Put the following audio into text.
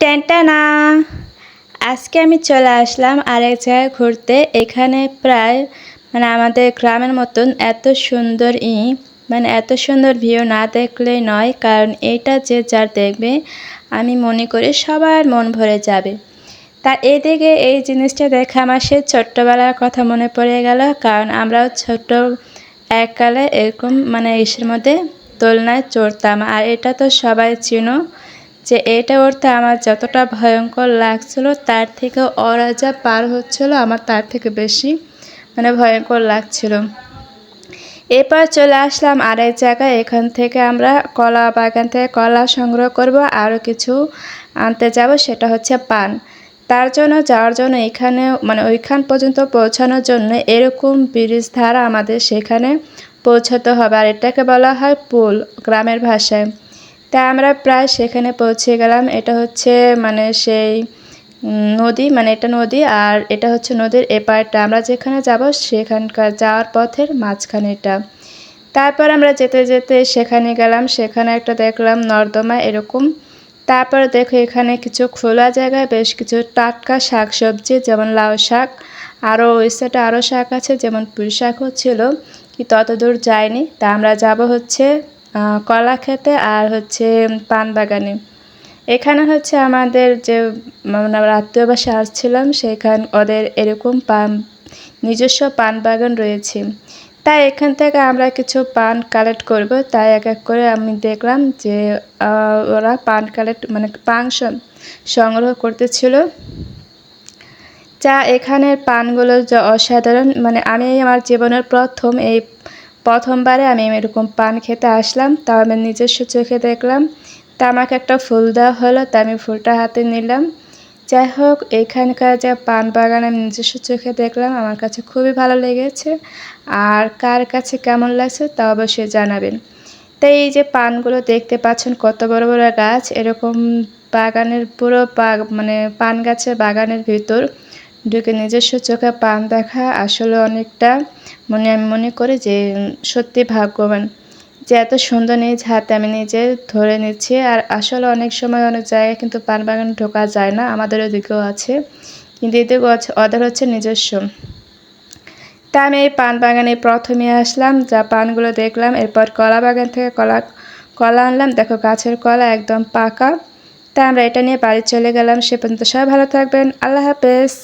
টেনটানা। আজকে আমি চলে আসলাম আরেক জায়গায় ঘুরতে। এখানে প্রায় মানে আমাদের গ্রামের মতন এত সুন্দর ই মানে এত সুন্দর ভিউ না দেখলেই নয়, কারণ এটা যে যার দেখবে, আমি মনে করি সবার মন ভরে যাবে। তা এদিকে এই জিনিসটা দেখে আমার সেই ছোট্টবেলার কথা মনে পড়ে গেল, কারণ আমরাও ছোট এককালে এরকম মানে ইসের মধ্যে দোলনায় চড়তাম। আর এটা তো সবাই চিনো যে এটা উঠতে আমার যতটা ভয়ঙ্কর লাগছিল, তার থেকে ওরা যা পার হচ্ছিল আমার তার থেকে বেশি মানে ভয়ঙ্কর লাগছিল। এরপর চলে আসলাম আরেক জায়গায়, এখান থেকে আমরা কলা বাগান থেকে কলা সংগ্রহ করব, আরও কিছু আনতে যাব, সেটা হচ্ছে পান। তার জন্য, যাওয়ার জন্য এখানে মানে ওইখান পর্যন্ত পৌঁছানোর জন্য এরকম ব্রিজ ধারা আমাদের সেখানে পৌঁছাতে হবে। আর এটাকে বলা হয় পুল গ্রামের ভাষায়। তা আমরা প্রায় সেখানে পৌঁছে গেলাম। এটা হচ্ছে মানে সেই নদী মানে এটা নদী আর এটা হচ্ছে নদীর এপারটা আমরা যেখানে যাব সেখানকার যাওয়ার পথের মাঝখানে এটা। তারপর আমরা যেতে যেতে সেখানে গেলাম। সেখানে একটা দেখলাম নর্দমা এরকম। তারপর দেখো এখানে কিছু খোলা জায়গায় বেশ কিছু টাটকা শাক সবজি যেমন লাউ শাক। আরও ওই সাইডে আরও শাক আছে, যেমন পুঁই শাকও ছিল। কি তত দূর যায়নি তা আমরা যাব হচ্ছে কলা খেতে আর হচ্ছে পান বাগানে। এখানে হচ্ছে আমাদের যে বাসা আসছিলাম, সেখান ওদের এরকম পান, নিজস্ব পান বাগান রয়েছে। তাই এখান থেকে আমরা কিছু পান কালেক্ট করব। তাই এক এক করে আমি দেখলাম যে ওরা পান কালেক্ট মানে পান সংগ্রহ করতেছিল। যা এখানের পানগুলো যা অসাধারণ মানে আমি আমার জীবনের প্রথম এই প্রথমবারে আমি এরকম পান খেতে আসলাম তাও আমি নিজস্ব চোখে দেখলাম। তা আমাকে একটা ফুল দেওয়া হলো, তা আমি ফুলটা হাতে নিলাম। যাই হোক, এখানকার যে পান বাগান আমি নিজস্ব চোখে দেখলাম, আমার কাছে খুবই ভালো লেগেছে। আর কার কাছে কেমন লাগছে তা অবশ্যই জানাবেন। তাই এই যে পানগুলো দেখতে পাচ্ছেন, কত বড় বড় গাছ, এরকম বাগানের পুরো মানে পান গাছের বাগানের ভিতর ঢুকে নিজস্ব চোখে পান দেখা আসলে অনেকটা মনে, আমি মনে করি যে সত্যি ভাগ্যবান। যে এত সুন্দর নিজ হাতে আমি নিজে ধরে নিচ্ছি আর আসলে অনেক সময় অনেক জায়গায় কিন্তু পান বাগানে ঢোকা যায় না, আমাদের ওদিকেও আছে। কিন্তু আছে, ওদের হচ্ছে নিজস্ব। তা আমি এই পান বাগানে প্রথমে আসলাম, যা পানগুলো দেখলাম, এরপর কলা বাগান থেকে কলা কলা আনলাম। দেখো গাছের কলা একদম পাকা। তা আমরা এটা নিয়ে বাড়ি চলে গেলাম, সে পর্যন্ত সবাই ভালো থাকবেন। আল্লাহ হাফেজ।